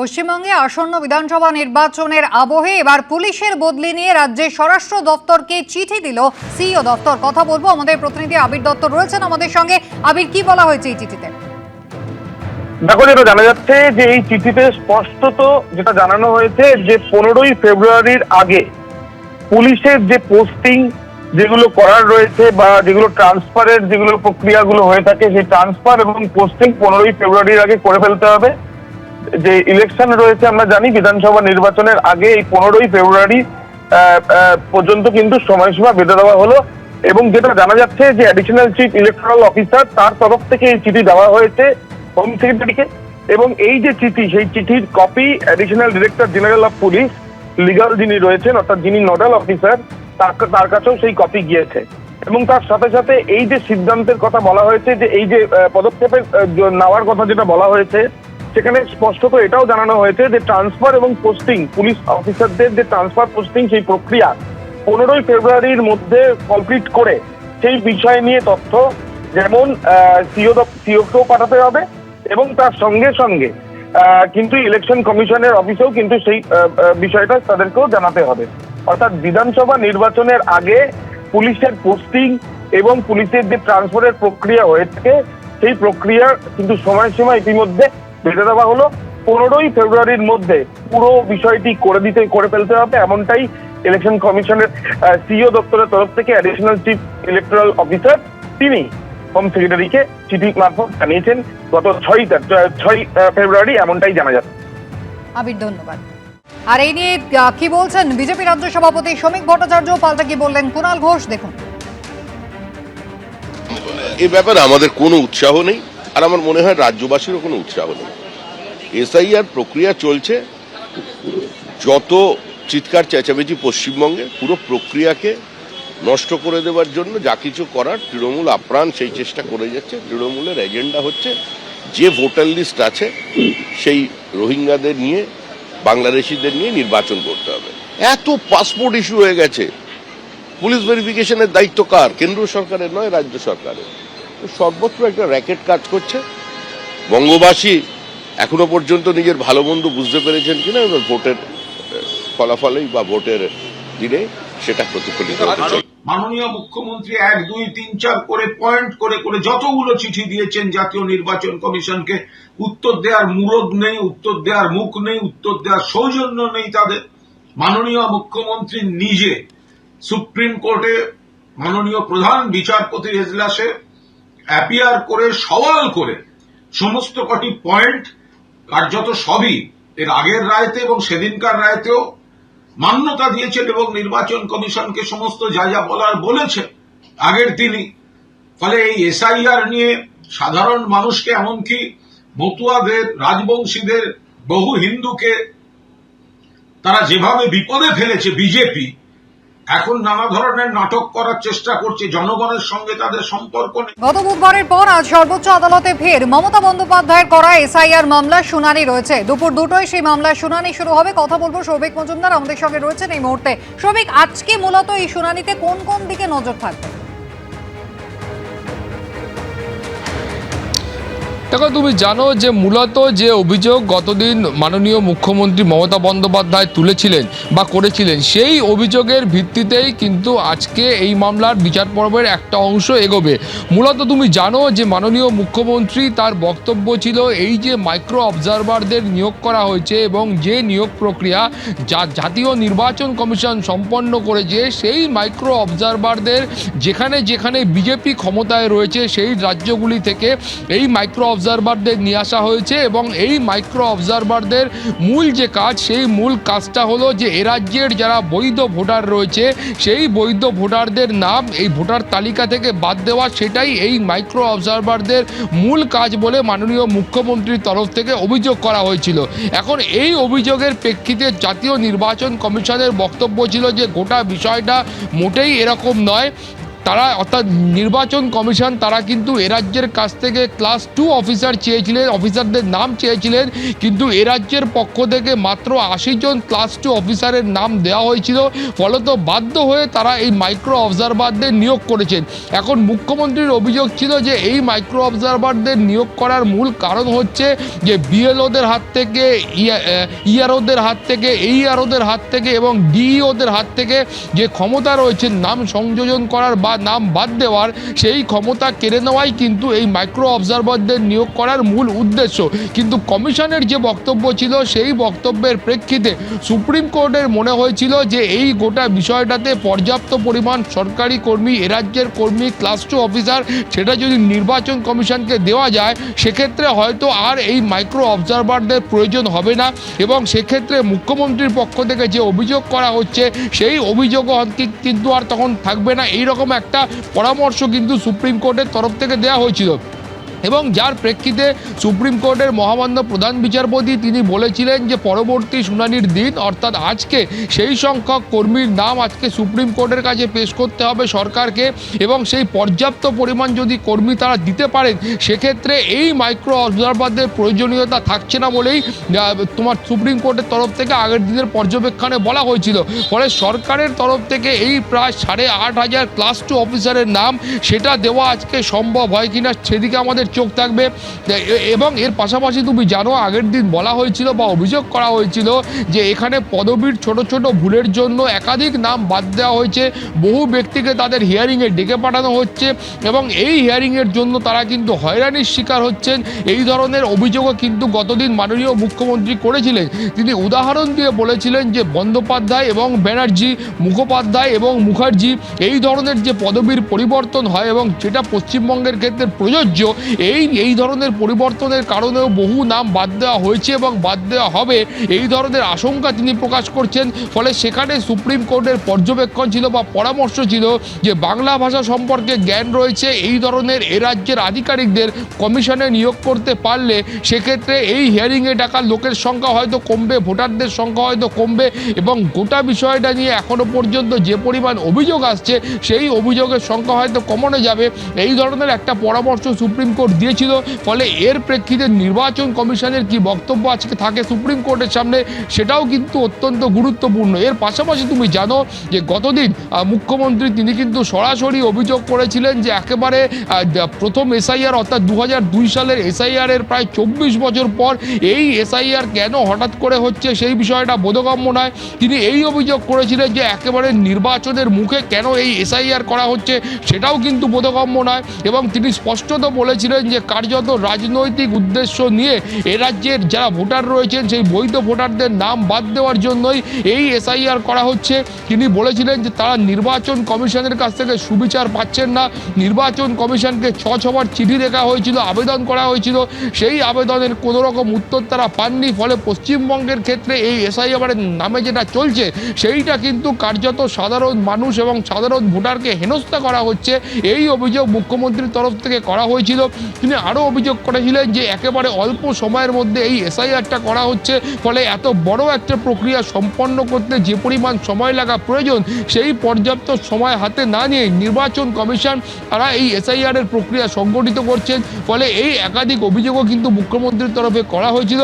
পশ্চিমবঙ্গে আসন্ন বিধানসভা নির্বাচনের আবহে এবার পুলিশের বদলি নিয়ে রাজ্যের স্বরাষ্ট্র দপ্তরকে চিঠি দিল সিইও দপ্তর। কথা বলব আমাদের প্রতিনিধি আবির দত্ত রয়েছেন আমাদের সঙ্গে। আবির, কি বলা হয়েছে এই চিঠিতে? দেখো, যেটা জানা যাচ্ছে যে এই চিঠিতে স্পষ্টত যেটা জানানো হয়েছে যে পনেরোই ফেব্রুয়ারির আগে পুলিশের যে পোস্টিং যেগুলো করার রয়েছে বা যেগুলো ট্রান্সফারের যেগুলো প্রক্রিয়াগুলো হয়ে থাকে, সেই ট্রান্সফার এবং পোস্টিং পনেরোই ফেব্রুয়ারির আগে করে ফেলতে হবে। যে ইলেকশন রয়েছে, আমরা জানি বিধানসভা নির্বাচনের আগে এই পনেরোই ফেব্রুয়ারি পর্যন্ত কিন্তু সময়সীমা বেঁধে দেওয়া হলো এবং যেটা জানা যাচ্ছে যে অ্যাডিশনাল চিফ ইলেকট্রাল অফিসার তার তরফ থেকে এই চিঠি দেওয়া হয়েছে হোম সেক্রেটারিকে এবং এই যে চিঠি, সেই চিঠির copy additional director general of police legal যিনি রয়েছেন, অর্থাৎ যিনি নোডাল অফিসার তার কাছেও সেই কপি গিয়েছে এবং তার সাথে সাথে এই যে সিদ্ধান্তের কথা বলা হয়েছে যে এই যে পদক্ষেপের নেওয়ার কথা যেটা বলা হয়েছে সেখানে স্পষ্টত এটাও জানানো হয়েছে যে ট্রান্সফার এবং পোস্টিং, পুলিশ অফিসারদের যে ট্রান্সফার পোস্টিং সেই প্রক্রিয়া পনেরোই ফেব্রুয়ারির মধ্যে কমপ্লিট করে সেই বিষয় নিয়ে তথ্য যেমন সিও সিওকেও পাঠাতে হবে এবং তার সঙ্গে সঙ্গে কিন্তু ইলেকশন কমিশনের অফিসেও কিন্তু সেই বিষয়টা তাদেরকেও জানাতে হবে। অর্থাৎ বিধানসভা নির্বাচনের আগে পুলিশের পোস্টিং এবং পুলিশের যে ট্রান্সফারের প্রক্রিয়া হয়ে থাকে সেই প্রক্রিয়ার কিন্তু সময়সীমা ইতিমধ্যে বেঁধে দেওয়া হলো পনেরোই ফেব্রুয়ারির মধ্যে। পুরো বিষয়টি করে দিতে করে ফেলতে হবে। এমনটাই ইলেকশন কমিশনের সিইও দপ্তরের তরফ থেকে অ্যাডিশনাল চিফ ইলেকট্রাল অফিসার তিনি হোম সেক্রেটারিকে চিঠি মারফত জানিয়েছেন গত ছয় ছয় ফেব্রুয়ারি। এমনটাই জানা যাচ্ছে। আবির ধন্যবাদ। আর এই নিয়ে কি বলছেন বিজেপি রাজ্য সভাপতি শ্রমিক ভট্টাচার্য? পাল্টা কি বললেন কুণাল ঘোষ? দেখুন। এ ব্যাপারে আমাদের কোনো উৎসাহ নেই। আর আমার মনে হয় রাজ্যবাসীরও কোনো উৎসাহ নেই। এসআইআর প্রক্রিয়া চলছে। যত চিৎকার চেঁচামেচি পশ্চিমবঙ্গে, পুরো প্রক্রিয়াকে নষ্ট করে দেওয়ার জন্য যা কিছু করার তৃণমূল আপ্রাণ সেই চেষ্টা করে যাচ্ছে, তৃণমূলের এজেন্ডা হচ্ছে যে ভোটার লিস্ট আছে, সেই রোহিঙ্গাদের নিয়ে, বাংলাদেশিদের নিয়ে নির্বাচন করতে হবে। এত পাসপোর্ট ইস্যু হয়ে গেছে। পুলিশ ভেরিফিকেশনের দায়িত্ব কার? কেন্দ্র সরকারের নয়, রাজ্য সরকারের। সর্বত্র একটা র্যাকেট কাজ করছে। বঙ্গবাসী এখনও পর্যন্ত নিজের ভালো মন্দ বুঝতে পেরেছেন কিনা এবার ভোটের ফলাফলেই বা ভোটের দিনে সেটা প্রতিফলিত মাননীয় মুখ্যমন্ত্রী এক, দুই, তিন, চার করে পয়েন্ট করে করে যতগুলো চিঠি দিয়েছেন জাতীয় নির্বাচন কমিশনকে, উত্তর দেওয়ার মুরদ নেই, উত্তর দেওয়ার মুখ নেই, উত্তর দেওয়ার সৌজন্য নেই তাদের। মাননীয় মুখ্যমন্ত্রী নিজে সুপ্রিম কোর্টে মাননীয় প্রধান বিচারপতির এজলাসে অ্যাপিয়ার করে সওয়াল করে। সমস্ত কটি পয়েন্ট কার্যত সবই এর আগের রায়তে এবং সেদিনকার রায়তেও মান্যতা দিয়েছেন এবং নির্বাচন কমিশনকে সমস্ত যা যা বলার বলেছে, আগের দিনই। ফলে এই এসআইআর নিয়ে সাধারণ মানুষকে এমনকি মতুয়াদের, রাজবংশীদের, বহু হিন্দুকে তারা যেভাবে বিপদে ফেলেছে, বিজেপি এখন নানা ধরনের নাটক করার চেষ্টা করছে। জনগণের সঙ্গে তাদের সম্পর্ক নেই। গত বুধবারের পর আজ সর্বোচ্চ আদালতে ফের মমতা বন্দ্যোপাধ্যায়ের করা এসআইআর মামলার শুনানি রয়েছে। দুপুর দুটোয় সেই মামলার শুনানি শুরু হবে। কথা বলব সৌভিক মজুমদার, আমাদের সঙ্গে রয়েছেন এই মুহূর্তে। সৌভিক, আজকে মূলত এই শুনানিতে কোন কোন দিকে নজর থাকবে? দেখো, তুমি জানো যে মূলত যে অভিযোগ গতদিন মাননীয় মুখ্যমন্ত্রী মমতা বন্দ্যোপাধ্যায় তুলেছিলেন বা করেছিলেন, সেই অভিযোগের ভিত্তিতেই কিন্তু আজকে এই মামলার বিচার পর্বের একটা অংশ এগোবে। মূলত তুমি জানো যে মাননীয় মুখ্যমন্ত্রী তার বক্তব্য ছিল এই যে মাইক্রো অবজারভারদের নিয়োগ করা হয়েছে এবং যে নিয়োগ প্রক্রিয়া যা জাতীয় নির্বাচন কমিশন সম্পন্ন করেছে, সেই মাইক্রো অবজারভারদের যেখানে যেখানে বিজেপি ক্ষমতায় রয়েছে, সেই রাজ্যগুলি থেকে এই মাইক্রো অবজারভারদের নিয়ে আসা হয়েছে এবং এই মাইক্রো অবজারভারদের মূল যে কাজ, সেই মূল কাজটা হলো যে এ রাজ্যের যারা বৈধ ভোটার রয়েছে, সেই বৈধ ভোটারদের নাম এই ভোটার তালিকা থেকে বাদ দেওয়া, সেটাই এই মাইক্রো অবজারভারদের মূল কাজ বলে মাননীয় মুখ্যমন্ত্রীর তরফ থেকে অভিযোগ করা হয়েছিল। এখন এই অভিযোগের প্রেক্ষিতে জাতীয় নির্বাচন কমিশনের বক্তব্য ছিল যে গোটা বিষয়টা মোটেই এরকম নয়। তারা অর্থাৎ নির্বাচন কমিশন, তারা কিন্তু এ রাজ্যের কাছ থেকে ক্লাস টু অফিসার চেয়েছিলেন অফিসারদের নাম চেয়েছিলেন, কিন্তু এ রাজ্যের পক্ষ থেকে মাত্র আশি জন ক্লাস টু অফিসারের নাম দেওয়া হয়েছিল, ফলত বাধ্য হয়ে তারা এই মাইক্রো অবজারভারদের নিয়োগ করেছেন। এখন মুখ্যমন্ত্রীর অভিযোগ ছিল যে, এই মাইক্রো অবজারভারদের নিয়োগ করার মূল কারণ হচ্ছে যে বিএলওদের হাত থেকে ইআরওদের হাত থেকে এইআরওদের হাত থেকে এবং ডিইওদের হাত থেকে যে ক্ষমতা রয়েছে, নাম সংযোজন করার বা নাম বাদ দেওয়ার সেই ক্ষমতা কেড়ে নেওয়াই কিন্তু এই মাইক্রো অবজারভারদের নিয়োগ করার মূল উদ্দেশ্য। কিন্তু কমিশনের যে বক্তব্য ছিল, সেই বক্তব্যের প্রেক্ষিতে সুপ্রিম কোর্টের মনে হয়েছিল যে এই গোটা বিষয়টাতে পর্যাপ্ত পরিমাণ সরকারি কর্মী, এ রাজ্যের কর্মী ক্লাস টু অফিসার সেটা যদি নির্বাচন কমিশনকে দেওয়া যায়, সেক্ষেত্রে হয়তো আর এই মাইক্রো অবজারভারদের প্রয়োজন হবে না এবং সেক্ষেত্রে মুখ্যমন্ত্রীর পক্ষ থেকে যে অভিযোগ করা হচ্ছে, সেই অভিযোগও কিন্তু আর তখন থাকবে না। এই রকম একটা পরামর্শ কিন্তু সুপ্রিম কোর্টের তরফ থেকে দেওয়া হয়েছিল। এবং যার প্রেক্ষিতে সুপ্রিম কোর্টের মহামান্য প্রধান বিচারপতি তিনি বলেছিলেন যে পরবর্তী শুনানির দিন, অর্থাৎ আজকে, সেই সংখ্যক কর্মীর নাম আজকে সুপ্রিম কোর্টের কাছে পেশ করতে হবে সরকারকে এবং সেই পর্যাপ্ত পরিমাণ যদি কর্মী তারা দিতে পারেন, সেক্ষেত্রে এই মাইক্রো অবজারভারদের প্রয়োজনীয়তা থাকছে না বলেই তোমার সুপ্রিম কোর্টের তরফ থেকে আগের দিনের পর্যবেক্ষণে বলা হয়েছিল। ফলে সরকারের তরফ থেকে এই প্রায় সাড়ে আট হাজার ক্লাস টু অফিসারের নাম, সেটা দেওয়া আজকে সম্ভব হয় কিনা, সেদিকে আমাদের চোখ থাকবে। এবং এর পাশাপাশি তুমি জানো, আগের দিন বলা হয়েছিল বা অভিযোগ করা হয়েছিল যে এখানে পদবীর ছোট ছোট ভুলের জন্য একাধিক নাম বাদ দেওয়া হয়েছে। বহু ব্যক্তিকে তাদের হিয়ারিংয়ে ডেকে পাঠানো হচ্ছে এবং এই হিয়ারিংয়ের জন্য তারা কিন্তু হয়রানির শিকার হচ্ছেন। এই ধরনের অভিযোগও কিন্তু গতদিন মাননীয় মুখ্যমন্ত্রী করেছিলেন। তিনি উদাহরণ দিয়ে বলেছিলেন যে বন্দ্যোপাধ্যায় এবং ব্যানার্জি, মুখোপাধ্যায় এবং মুখার্জি এই ধরনের যে পদবীর পরিবর্তন হয় এবং যেটা পশ্চিমবঙ্গের ক্ষেত্রে প্রযোজ্য এই এই ধরনের পরিবর্তনের কারণেও বহু নাম বাদ দেওয়া হয়েছে এবং বাদ দেওয়া হবে। এই ধরনের আশঙ্কা তিনি প্রকাশ করছেন, ফলে সেখানে সুপ্রিম কোর্টের পর্যবেক্ষণ ছিল বা পরামর্শ ছিল যে বাংলা ভাষা সম্পর্কে জ্ঞান রয়েছে, এই ধরনের এ রাজ্যের আধিকারিকদের কমিশনে নিয়োগ করতে পারলে সেক্ষেত্রে এই হিয়ারিংয়ে ডাকা লোকের সংখ্যা হয়তো কমবে, ভোটারদের সংখ্যা হয়তো কমবে এবং গোটা বিষয়টা নিয়ে এখনও পর্যন্ত যে পরিমাণ অভিযোগ আসছে, সেই অভিযোগের সংখ্যা হয়তো কমানো যাবে। এই ধরনের একটা পরামর্শ সুপ্রিম কোর্ট দিয়েছিল, ফলে এর প্রেক্ষিতে নির্বাচন কমিশনের কি বক্তব্য আজকে থাকে সুপ্রিম কোর্টের সামনে, সেটাও কিন্তু অত্যন্ত গুরুত্বপূর্ণ। এর পাশাপাশি তুমি জানো যে গতদিন মুখ্যমন্ত্রী তিনি কিন্তু সরাসরি অভিযোগ করেছিলেন যে একেবারে প্রথম এসআইআর অর্থাৎ দু সালের এসআইআর এর প্রায় চব্বিশ বছর পর এই এসআইআর কেন হঠাৎ করে হচ্ছে সেই বিষয়টা বোধগম্য নয়। তিনি এই অভিযোগ করেছিলেন যে একেবারে নির্বাচনের মুখে কেন এই এসআইআর করা হচ্ছে, সেটাও কিন্তু বোধগম্য নয়। এবং তিনি স্পষ্টত বলেছিলেন যে কার্যত রাজনৈতিক উদ্দেশ্য নিয়ে এ রাজ্যের যারা ভোটার রয়েছেন সেই বৈধ ভোটারদের নাম বাদ দেওয়ার জন্যই এই এসআইআর করা হচ্ছে। তিনি বলেছিলেন যে তারা নির্বাচন কমিশনের কাছ থেকে সুবিচার পাচ্ছেন না। নির্বাচন কমিশনকে ছ ছবার চিঠি লেখা হয়েছিল, আবেদন করা হয়েছিল। সেই আবেদনের কোনো রকম উত্তর তারা পাননি। ফলে পশ্চিমবঙ্গের ক্ষেত্রে এই এসআইআর নামে যেটা চলছে, সেইটা কিন্তু কার্যত সাধারণ মানুষ এবং সাধারণ ভোটারকে হেনস্থা করা হচ্ছে। এই অভিযোগ মুখ্যমন্ত্রীর তরফ থেকে করা হয়েছিল। তিনি আরও অভিযোগ করেছিলেন যে একেবারে অল্প সময়ের মধ্যে এই এসআইআরটা করা হচ্ছে ফলে এত বড় একটা প্রক্রিয়া সম্পন্ন করতে যে পরিমাণ সময় লাগা প্রয়োজন সেই পর্যাপ্ত সময় হাতে না নিয়ে নির্বাচন কমিশন তারা এই এসআইআর এর প্রক্রিয়া সংগঠিত করছেন। ফলে এই একাধিক অভিযোগও কিন্তু মুখ্যমন্ত্রীর তরফে করা হয়েছিল।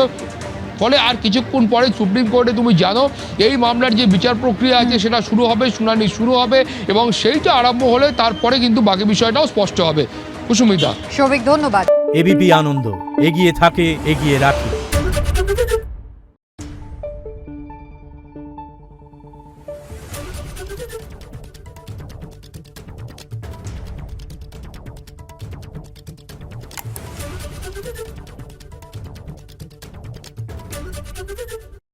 ফলে আর কিছুক্ষণ পরে সুপ্রিম কোর্টে তুমি জানো এই মামলার যে বিচার প্রক্রিয়া আছে সেটা শুরু হবে শুনানি শুরু হবে এবং সেইটা আরম্ভ হলে তারপরে কিন্তু বাকি বিষয়টাও স্পষ্ট হবে। কুসুমিতা সৌভিক ধন্যবাদ। এবিপি আনন্দ এগিয়ে থাকে এগিয়ে রাখে।